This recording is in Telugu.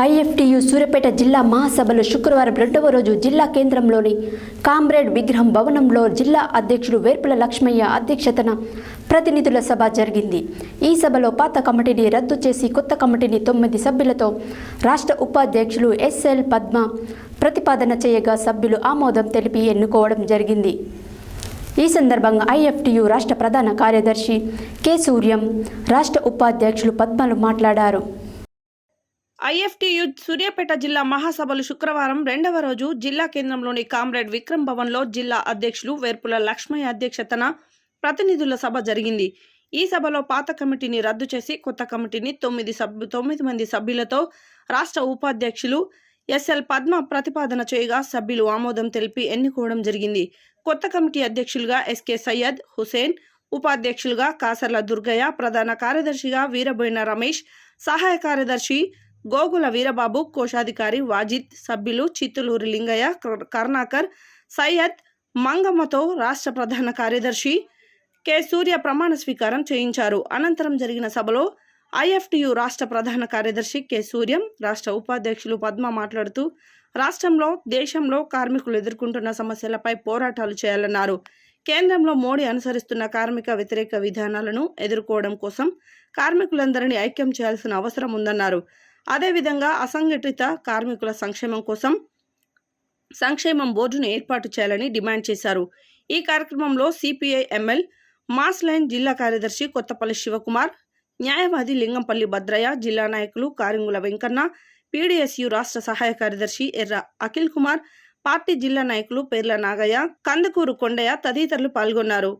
ఐఎఫ్టియు సూర్యాపేట జిల్లా మహాసభలో శుక్రవారం రెండవ రోజు జిల్లా కేంద్రంలోని కామ్రేడ్ విగ్రహం భవనంలో జిల్లా అధ్యక్షుడు వేర్పుల లక్ష్మయ్య అధ్యక్షతన ప్రతినిధుల సభ జరిగింది. ఈ సభలో పాత కమిటీని రద్దు చేసి కొత్త కమిటీని తొమ్మిది సభ్యులతో రాష్ట్ర ఉపాధ్యక్షులు ఎస్ఎల్ పద్మ ప్రతిపాదన చేయగా సభ్యులు ఆమోదం తెలిపి ఎన్నుకోవడం జరిగింది. ఈ సందర్భంగా ఐఎఫ్టియు రాష్ట్ర ప్రధాన కార్యదర్శి కె సూర్యం రాష్ట్ర ఉపాధ్యక్షులు పద్మలు మాట్లాడారు. ఐఎఫ్టీయు సూర్యాపేట జిల్లా మహాసభలు శుక్రవారం రెండవ రోజు జిల్లా కేంద్రంలోని కామ్రేడ్ విక్రమ్ భవన్లో జిల్లా అధ్యక్షులు వేర్పుల లక్ష్మయ్య అధ్యక్షతన ప్రతినిధుల సభ జరిగింది. ఈ సభలో పాత కమిటీని రద్దు చేసి కొత్త కమిటీని తొమ్మిది సభ్యు తొమ్మిది మంది సభ్యులతో రాష్ట్ర ఉపాధ్యక్షులు ఎస్ఎల్ పద్మ ప్రతిపాదన చేయగా సభ్యులు ఆమోదం తెలిపి ఎన్నుకోవడం జరిగింది. కొత్త కమిటీ అధ్యక్షులుగా ఎస్కే సయ్యద్ హుసేన్ ఉపాధ్యక్షులుగా కాసర్ల దుర్గయ్య ప్రధాన కార్యదర్శిగా వీరబోయిన రమేష్ సహాయ కార్యదర్శి గోగుల వీరబాబు కోశాధికారి వాజిద్ సభ్యులు చిత్తులూరి లింగయ్య కర్- కరుణాకర్ సయ్యద్ మంగమ్మతో రాష్ట్ర ప్రధాన కార్యదర్శి కె. సూర్య ప్రమాణ స్వీకారం చేయించారు. అనంతరం జరిగిన సభలో ఐఎఫ్టియు రాష్ట్ర ప్రధాన కార్యదర్శి కె. సూర్యం రాష్ట్ర ఉపాధ్యక్షులు పద్మ మాట్లాడుతూ రాష్ట్రంలో దేశంలో కార్మికులు ఎదుర్కొంటున్న సమస్యలపై పోరాటాలు చేయాలన్నారు. కేంద్రంలో మోడీ అనుసరిస్తున్న కార్మిక వ్యతిరేక విధానాలను ఎదుర్కోవడం కోసం కార్మికులందరినీ ఐక్యం చేయాల్సిన అవసరం ఉందన్నారు. అదేవిధంగా అసంఘటిత కార్మికుల సంక్షేమం కోసం సంక్షేమం బోర్డును ఏర్పాటు చేయాలని డిమాండ్ చేశారు. ఈ కార్యక్రమంలో సిపిఐ ఎంఎల్ మాస్ లైన్ జిల్లా కార్యదర్శి కొత్తపల్లి శివకుమార్ న్యాయవాది లింగంపల్లి భద్రయ్య జిల్లా నాయకులు కారింగుల వెంకన్న పీడీఎస్యు రాష్ట్ర సహాయ కార్యదర్శి ఎర్ర అఖిల్ కుమార్ పార్టీ జిల్లా నాయకులు పేర్ల నాగయ్య కందుకూరు కొండయ్య తదితరులు పాల్గొన్నారు.